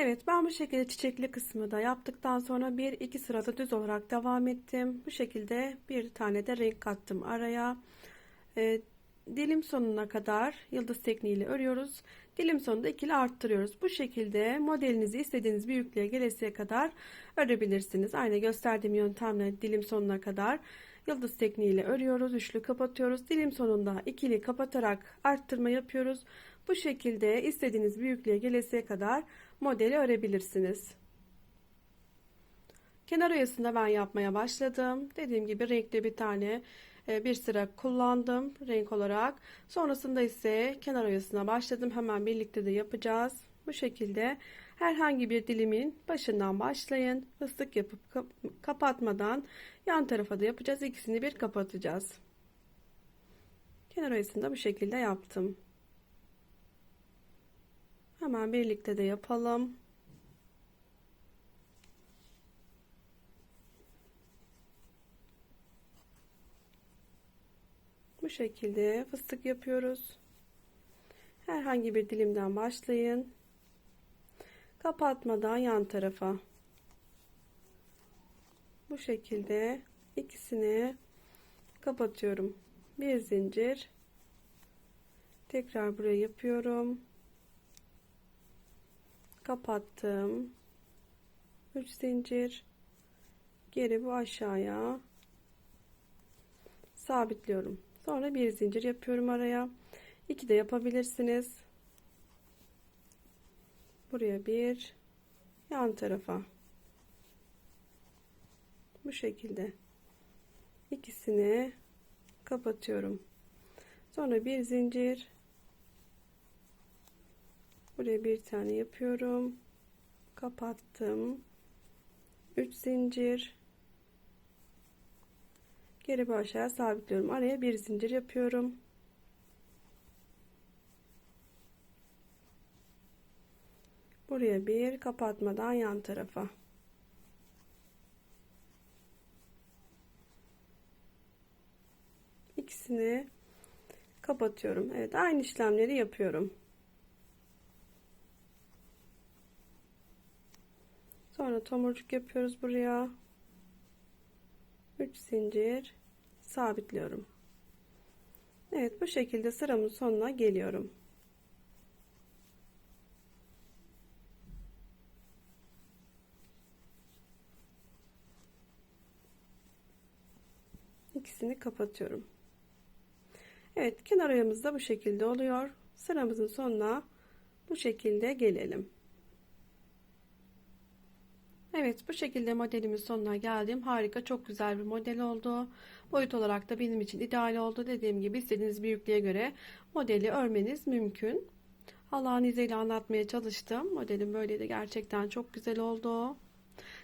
Evet ben bu şekilde çiçekli kısmı da yaptıktan sonra bir iki sırada düz olarak devam ettim. Bu şekilde bir tane de renk kattım araya. Ee, dilim sonuna kadar yıldız tekniğiyle örüyoruz. Dilim sonunda ikili arttırıyoruz. Bu şekilde modelinizi istediğiniz büyüklüğe gelesiye kadar örebilirsiniz. Aynı gösterdiğim yöntemle dilim sonuna kadar yıldız tekniğiyle örüyoruz. Üçlü kapatıyoruz. Dilim sonunda ikili kapatarak arttırma yapıyoruz. Bu şekilde istediğiniz büyüklüğe gelesiye kadar modeli örebilirsiniz. Kenar oyasında ben yapmaya başladım. Dediğim gibi renkli bir tane e, bir sıra kullandım renk olarak. Sonrasında ise kenar oyasına başladım. Hemen birlikte de yapacağız. Bu şekilde herhangi bir dilimin başından başlayın. Fıstık yapıp kapatmadan yan tarafa da yapacağız. İkisini bir kapatacağız. Kenar oyasında bu şekilde yaptım. Hemen birlikte de yapalım. Bu şekilde fıstık yapıyoruz. Herhangi bir dilimden başlayın. Kapatmadan yan tarafa. Bu şekilde ikisini kapatıyorum. Bir zincir. Tekrar buraya yapıyorum. Kapattım. 3 zincir. Geri bu aşağıya sabitliyorum. Sonra bir zincir yapıyorum araya. İki de yapabilirsiniz. Buraya bir yan tarafa. Bu şekilde ikisini kapatıyorum. Sonra bir zincir buraya bir tane yapıyorum. Kapattım. 3 zincir geri bir aşağıya sabitliyorum. Araya bir zincir yapıyorum. Buraya bir kapatmadan yan tarafa. İkisini kapatıyorum. Evet aynı işlemleri yapıyorum. Sonra tomurcuk yapıyoruz buraya. 3 zincir sabitliyorum. Evet bu şekilde sıramın sonuna geliyorum. İkisini kapatıyorum. Evet kenar oyamız da bu şekilde oluyor. Sıramızın sonuna bu şekilde gelelim. Evet bu şekilde modelimin sonuna geldim. Harika çok güzel bir model oldu. Boyut olarak da benim için ideal oldu. Dediğim gibi istediğiniz büyüklüğe göre modeli örmeniz mümkün. Allah'ın izniyle anlatmaya çalıştım. Modelim böyle de gerçekten çok güzel oldu.